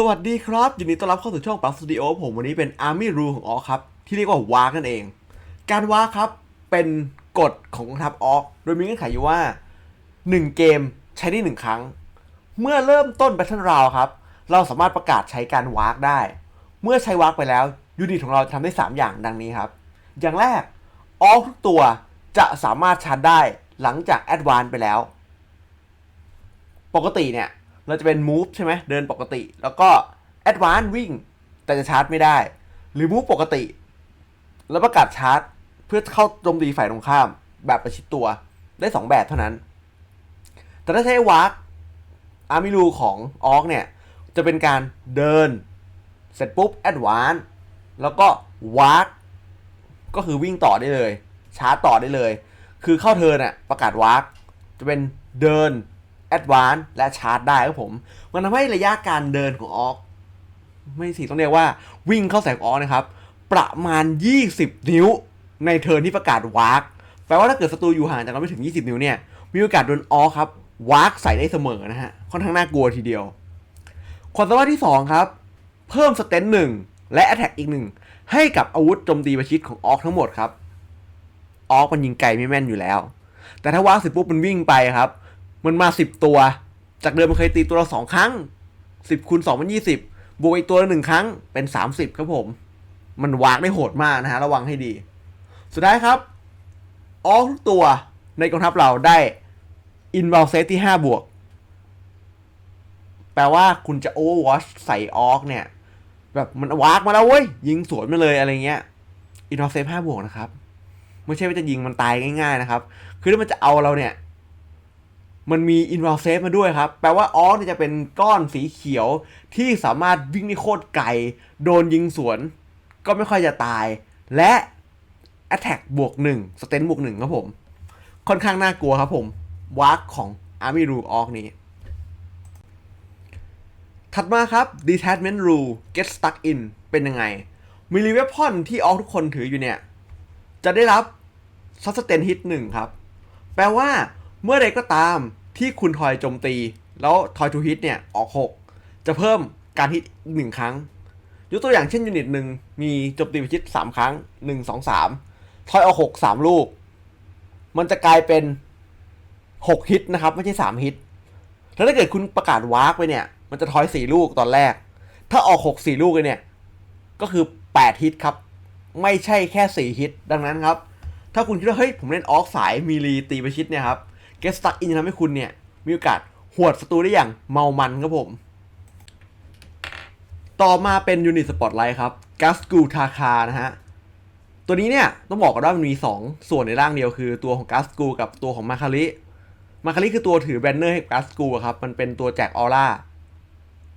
สวัสดีครับยินดีต้อนรับเข้าสู่ช่องปั๊กสตูดิโอผมวันนี้เป็น Army Rule ของออกครับ ที่เรียกว่าวากันเอง การวาร์กครับเป็นกฎของกองทัพออกโดยมีเงื่อนไขอยู่ว่า 1 เกมใช้ได้ 1 ครั้ง เมื่อเริ่มต้น Battle Round ครับ เราสามารถประกาศใช้การวากได้ เมื่อใช้วากไปแล้วยูนิตของเราจะทำได้ 3 อย่างดังนี้ครับ อย่างแรกออกทุกตัวจะสามารถชาร์จได้หลังจากแอดวานไปแล้ว ปกติเนี่ย เราจะเป็น move ใช่ไหมเดินปกติ แล้วก็ advance วิ่ง แต่จะชาร์จไม่ได้ หรือ move ปกติ แล้วประกาศชาร์จ เพื่อเข้าโจมตีฝ่ายตรงข้าม แบบประชิดตัวได้ 2 แบบเท่านั้น แต่ถ้าใช้วาร์กอาร์มิลูของออกเนี่ย จะเป็นการเดิน เสร็จปุ๊บ advance แล้วก็วาร์กก็คือวิ่งต่อได้เลย ชาร์จต่อได้เลย คือเข้าเทิร์นน่ะประกาศวาร์กจะเป็นเดิน แอดวานซ์และชาร์จได้ครับผม มันทำให้ระยะการเดินของออกไม่สิต้องเรียกว่าวิ่งเข้าใส่องออกนะครับ ประมาณ 20 นิ้วในเทิร์นที่ประกาศวาร์กแปลว่าถ้าเกิดศัตรูอยู่ห่างจากเราไม่ถึง 20 นิ้วเนี่ย มีโอกาสโดนออกครับวาร์กใส่ได้เสมอนะฮะ ค่อนข้างน่ากลัวทีเดียว ความสามารถที่ 2 ครับ เพิ่มสเตนหนึ่งและแอ t แทกอีกหนึ่งให้กับอาวุธโจมตีประชิดของออกทั้งหมดครับ ออกมันยิงไกลไม่แม่นอยู่แล้ว แต่ถ้าวาร์กเสร็จปุ๊บมันวิ่งไปครับ มันมาสิบตัว จากเดิมมันเคยตีตัวละสองครั้งสิบคูณสองเป็นยี่สิบบวกอีกตัวละหนึ่งครั้งเป็นสามสิบครับผม มันวากได้โหดมากนะฮะระวังให้ดี สุดท้ายครับออกทุกตัวในกองทัพเราได้อินบ l ลเซตที่ห้าบวก แปลว่าคุณจะโอเวอร์วอชใส่ออกเนี่ย แบบมันวากมาแล้วเว้ย ยิงสวนมาเลยอะไรเงี้ยอินบ l ลเซตห้าบวกนะครับ ไม่ใช่ว่าจะยิงมันตายง่าย ๆ นะครับ คือถ้ามันจะเอาเราเนี่ย มันมีอินว l ลเซฟมาด้วยครับ แปลว่าออสจะเป็นก้อนสีเขียวที่สามารถวิ่งได้โคตรไกล โดนยิงสวน ก็ไม่ค่อยจะตาย และ Attack บวก1 s t e n บวก1ครับผม ค่อนข้างน่ากลัวครับผมวาร์กของ Army Rule ออกนี้ ถัดมาครับ Detachment Rule Get Stuck In เป็นยังไง มิลลิเวพอนที่ออกทุกคนถืออยู่เนี่ย จะได้รับ Sustain Hit 1ครับ แปลว่าเมื่อใดก็ตาม ที่คุณทอยโจมตี แล้วทอยทูฮิตเนี่ยออก 6 จะเพิ่มการฮิตหนึ่งครั้ง ยกตัวอย่างเช่นยูนิตหนึ่งมีโจมตีพิชิต3ครั้ง1 2 3ทอยออก6 3ลูก มันจะกลายเป็น6ฮิตนะครับ ไม่ใช่3ฮิต แล้วถ้าเกิดคุณประกาศวาร์กไปเนี่ย มันจะทอย4ลูกตอนแรก ถ้าออก6 4ลูกเลยเนี่ย ก็คือ8ฮิตครับ ไม่ใช่แค่4ฮิต ดังนั้นครับ ถ้าคุณคิดว่าเฮ้ยผมเล่นออกสายมีรีตีประชิดเนี่ยครับ เกสตักอินทำให้คุณเนี่ย มีโอกาสหวดศัตรูได้อย่างเมามันครับผม ต่อมาเป็นยูนิตสปอตไลท์ครับกัสกูทาคานะฮะ ตัวนี้เนี่ย ต้องบอกก่อนว่ามันมี 2 ส่วนในร่างเดียวคือตัวของกัสกูกับตัวของมาคาริมาคาริคือตัวถือแบนเนอร์ให้กัสกูครับ มันเป็นตัวแจกออร่า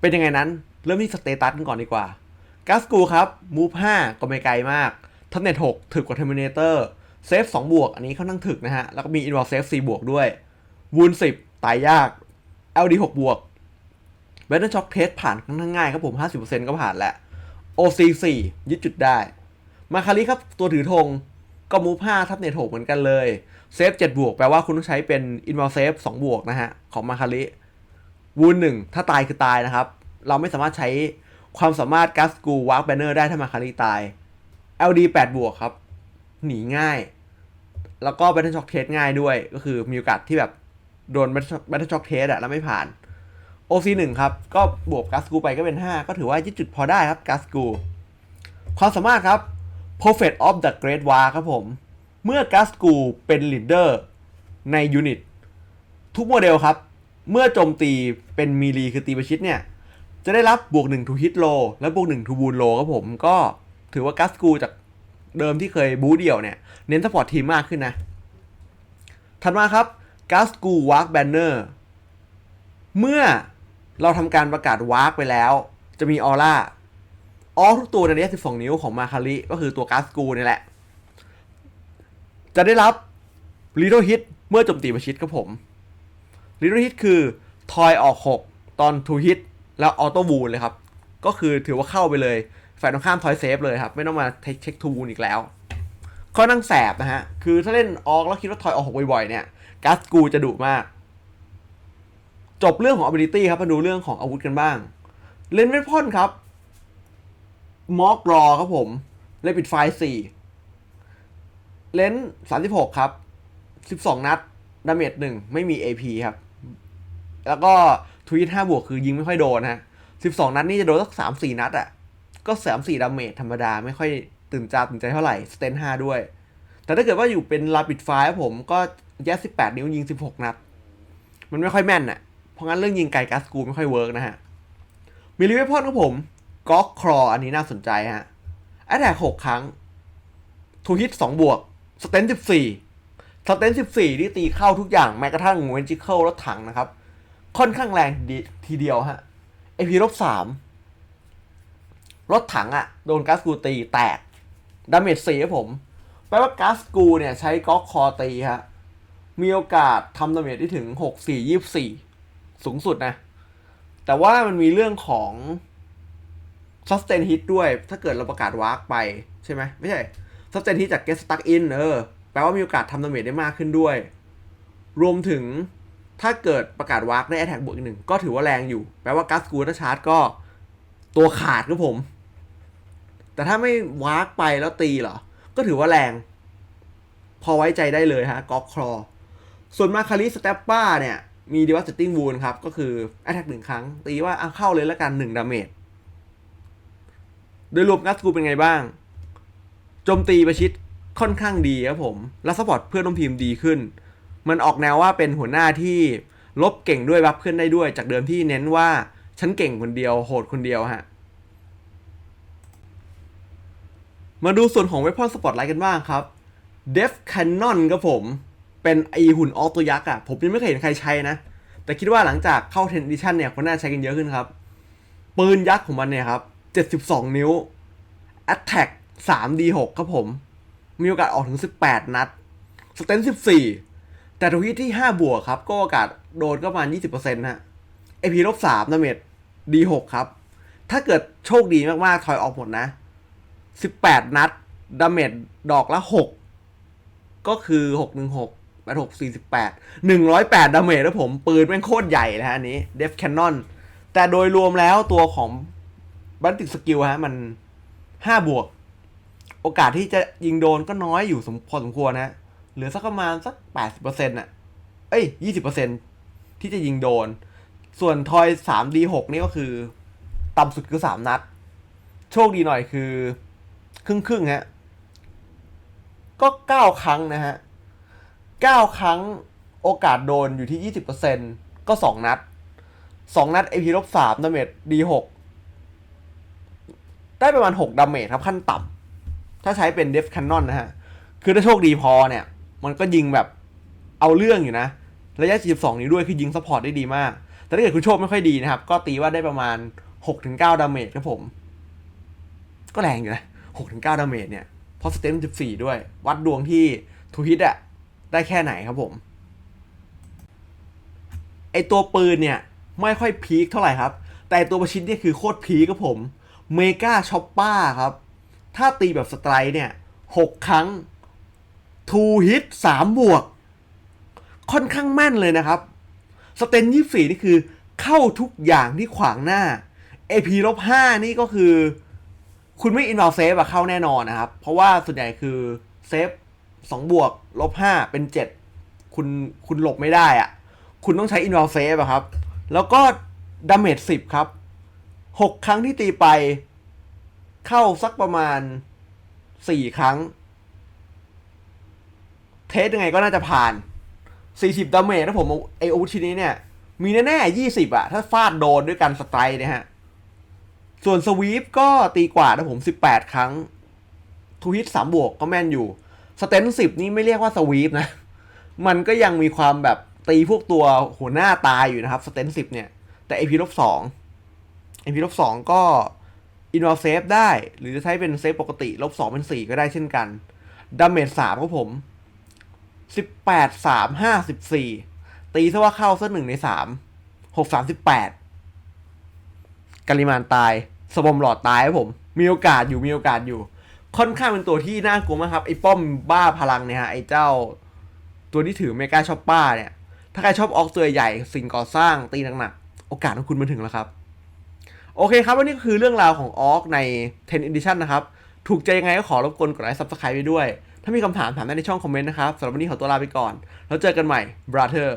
เป็นยังไงนั้น เริ่มที่สเตตัสกันก่อนดีกว่ากัสกูครับมูฟ5ก็ไม่ไกลมากทับเน็ต6ถึกกว่าเทอร์มินเตอร์ เซฟ2บวกอันนี้ค่อนข้งถึกนะฮะ แล้วก็มีอินวอลเซฟ4บวกด้วยวูน10 ตายยาก LD 6บวก b a t t l e Shock Test ผ่านค่อนข้างง่ายครับผม 50%ก็ผ่านแหละ OC 4ยึดจุดได้ มาคาริครับ ตัวถือธงก็มูฟ5ทับเน็ต6เหมือนกันเลยเซฟ7บวกแปลว่าคุณต้องใช้เป็น i n v o l Save 2บวกนะฮะ ของมาคาริวูน1ถ้าตายคือตายนะครับ เราไม่สามารถใช้ความสามารถกัสกูวาร์ b แบนเนอร์ได้ถ้ามาคาริตาย LD 8บวกครับ หนีง่าย แล้วก็ Battle Shock Test ง่ายด้วย ก็คือมีโอกาสที่แบบโดน Battle Shock Test อะแล้วไม่ผ่าน OC 1ครับ ก็บวกกัสกูไปก็เป็น 5 ก็ถือว่ายึดจุดพอได้ครับกัสกู ความสามารถครับ Prophet of the Great War ครับผม เมื่อกัสกูเป็นลีดเดอร์ในยูนิตทุกโมเดลครับ เมื่อโจมตีเป็นมีลีคือตีประชิดเนี่ย จะได้รับบวก1 to hit low และบวก1 to wound low ครับผม ก็ถือว่ากัสกูจาก เดิมที่เคยบู๊เดี่ยวเนี่ย เน้นสปอร์ตทีมมากขึ้นนะ ถัดมาครับกัสกูวาร์ b แบนเนอร์เมื่อเราทำการประกาศวาร์ k ไปแล้ว จะมีออร่าออทุกตัวในระยะ 12 นิ้วของมาคาริก็คือตัวกัสกูนี่แหละ จะได้รับ Little Hit เมื่อโจมตีประชิดครับผม Little Hit คือทอยออก 6 ตอน2 Hit แล้วออโต้บูนเลยครับ ก็คือถือว่าเข้าไปเลย ฝ่ายตรงข้ามทอยเซฟเลยครับ ไม่ต้องมาเช็คทูนอีกแล้วข้อนั่งแสบนะฮะ คือถ้าเล่นออกแล้วคิดว่าทอยออกบ่อยๆเนี่ยกัสกูจะดุมาก จบเรื่องของ ability ครับมาดูเรื่องของอาวุธกันบ้าง เลนเวทพอนครับมอกรอครับผม เลนปิดไฟสี่เลนสามสิบหกครับสิบสองนัด ดาเมจหนึ่งไม่มี AP ครับ แล้วก็ทวีตห้าบวกคือยิงไม่ค่อยโดนฮะสิบสองนัดนี่จะโดนสักสามสี่นัดอะ ก็สามสี่ดาเมจธรรมดาไม่ค่อยตื่นตาตื่นใจเท่าไหร่ สเตนห้าด้วย แต่ถ้าเกิดว่าอยู่เป็นลาปิดไฟผมก็แยกสิบแปดนิ้วยิงสิบหกนัด มันไม่ค่อยแม่นอะ่ะเพราะงั้นเรื่องยิงไกลกัสกูไม่ค่อยเวิร์กนะฮะ มีลิเวอร์พูลครับผมก็ครออันนี้น่าสนใจฮะแอตแทกหกครั้งทูฮิตสองบวก สเตนสิบสี่สเตนสิบสี่ที่ตีเข้าทุกอย่างแม้กระทั่งเวนจิเคิลรถถังนะครับ ค่อนข้างแรงทีเดียวฮะไอพีลบสาม รถถังอะโดนกัสกูตีแตกดาเมจสี่ครับผม แปลว่ากัสกูเนี่ยใช้ก๊อกคอตีฮะ มีโอกาสทำดาเมจได้ถึงหกสี่ยี่สี่สูงสุดนะ แต่ว่ามันมีเรื่องของ sustain hit ด้วย ถ้าเกิดเราประกาศวาร์กไปใช่ไหมไม่ใช่ sustain hit จาก get stuck in เออ แปลว่ามีโอกาสทำดาเมจได้มากขึ้นด้วย รวมถึงถ้าเกิดประกาศวาร์กได้ attack บวกอีกหนึ่งก็ถือว่าแรงอยู่ แปลว่ากัสกูถ้าชาร์จก็ตัวขาดครับผม แต่ถ้าไม่วาร์กไปแล้วตีเหรอ ก็ถือว่าแรง พอไว้ใจได้เลยฮะกอกคลอ ส่วนมาคาริสเตปป้าเนี่ย มีดีวัตติ้งวูนครับ ก็คือ a t t a c k หนึ่งครั้ง ตีว่าเอาเข้าเลยแล้วกันหนึ่งดาเมจ โดยรวมกัสกูเป็นไงบ้าง โจมตีประชิดค่อนข้างดีครับผม แล้วสปอร์ตเพื่อนร่วมทีมดีขึ้น มันออกแนวว่าเป็นหัวหน้าที่ลบเก่งด้วยบัฟเพื่อนได้ด้วย จากเดิมที่เน้นว่าฉันเก่งคนเดียวโหดคนเดียวฮะ มาดูส่วนของเวพอนสปอตไลท์กันบ้างครับ Def Cannon ครับผม เป็นไอหุ่นออตัวยักษ์อะผมยังไม่เคยเห็นใครใช้นะ แต่คิดว่าหลังจากเข้า10 Edition เนี่ยคนน่าใช้กันเยอะขึ้นครับ ปืนยักษ์ของมันเนี่ยครับ 72 นิ้ว Attack 3D6 ครับผม มีโอกาสออกถึง 18 นัด สเตน14 แต่ทวีที่ 5 บวกครับ ก็โอกาสโดนก็ประมาณ 20%ฮะ AP ลบ3ดาเมจ D6 ครับ ถ้าเกิดโชคดีมากๆ ถอยออกหมดนะ 18 นัด ดาเมจดอกละ 6 ก็คือ 616 86 48 108 ดาเมจแล้วผม ปืนแม่งโคตรใหญ่นะฮะอันนี้ Def Cannon แต่โดยรวมแล้วตัวของบันติสกิลฮะ มัน 5 บวก โอกาสที่จะยิงโดนก็น้อยอยู่สมพอสมควรนะเหลือสักประมาณสัก 80%น่ะ เอ้ย 20%ที่จะยิงโดน ส่วนทอย 3D6 นี่ก็คือ ต่ำสุดคือ 3 นัด โชคดีหน่อยคือ ครึ่งครึ่งฮะก็เก้าครั้งนะฮะเก้าครั้งโอกาสโดนอยู่ที่ยี่สิบเปอร์เซ็นก็สองนัดสองนัด AP ลบสามดาเมจ D6 ได้ประมาณหกดาเมจครับขั้นต่ำถ้าใช้เป็น Def Cannon นะฮะ คือถ้าโชคดีพอเนี่ย มันก็ยิงแบบเอาเรื่องอยู่นะ ระยะ 42 นี้ด้วยคือยิงซัพพอร์ตได้ดีมาก แต่ถ้าเกิดคุณโชคไม่ค่อยดีนะครับ ก็ตีว่าได้ประมาณ 6-9 ดาเมจครับผม ก็แรงอยู่นะ 6-9ดาเมจเนี่ยเพราะสเตน14 ด้วย วัดดวงที่ทูฮิตอะได้แค่ไหนครับผม ไอตัวปืนเนี่ยไม่ค่อยพีคเท่าไหร่ครับ แต่ตัวประชิดเนี่ยคือโคตรพีคครับผม เมกาช็อปป้าครับ ถ้าตีแบบสไตร์เนี่ยหกครั้งทูฮิตสามบวก ค่อนข้างแม่นเลยนะครับ สเตนยี่สี่นี่คือเข้าทุกอย่างที่ขวางหน้า AP ลบห้านี่ก็คือ คุณไม่อินว l ลเซฟอะเข้าแน่นอนนะครับ เพราะว่าส่วนใหญ่คือเซฟสองบวกลบห้าเป็นเจ็ดคุณคุณหลบไม่ได้อะคุณต้องใช้อินว l ลเซฟอะครับ แล้วก็ดาเมจสิบครับหกครั้งที่ตีไปเข้าสักประมาณสี่ครั้ง เทสยังไงก็น่าจะผ่าน40ดาเมจถ้าผมเอาไอชิ้นนี้เนี่ย มีแน่ๆ20อะถ้าฟาดโดนด้วยกันสไตร์นี่ยฮะ ส่วนสวีปก็ตีกว่านะผม 18 ครั้งทูฮิต3บวกก็แม่นอยู่ สเตน10นี่ไม่เรียกว่าสวีปนะ มันก็ยังมีความแบบตีพวกตัวหัวหน้าตายอยู่นะครับสเตน10เนี่ย แต่ AP ลบ2 AP ลบ2ก็อินวอลเซฟได้ หรือจะใช้เป็นเซฟปกติลบ2เป็น4ก็ได้เช่นกันดาเมจ3ครับผมสิบแปดสามห้าสิบสี่ตีซะว่าเข้าสักหนึ่งในสามหกสามสิบแปด กาลิมานตายสบอมหลอดตายครับผม มีโอกาสอยู่มีโอกาสอยู่ ค่อนข้างเป็นตัวที่น่ากลัวมากครับไอ้ป้อมบ้าพลังเนี่ยฮะไอ้เจ้า ตัวที่ถือเมกาชอปป้าเนี่ย ถ้าใครชอบออกตัวใหญ่สิ่งก่อสร้างตีหนักๆโอกาสของคุณมาถึงแล้วครับ โอเคครับวันนี้ก็คือเรื่องราวของออกใน10 Edition นะครับ ถูกใจยังไงก็ขอรบกวนกดไลค์ Subscribe ไปด้วย ถ้ามีคำถามถามได้ในช่องคอมเมนต์นะครับสำหรับวันนี้ขอตัวลาไปก่อน แล้วเจอกันใหม่ brother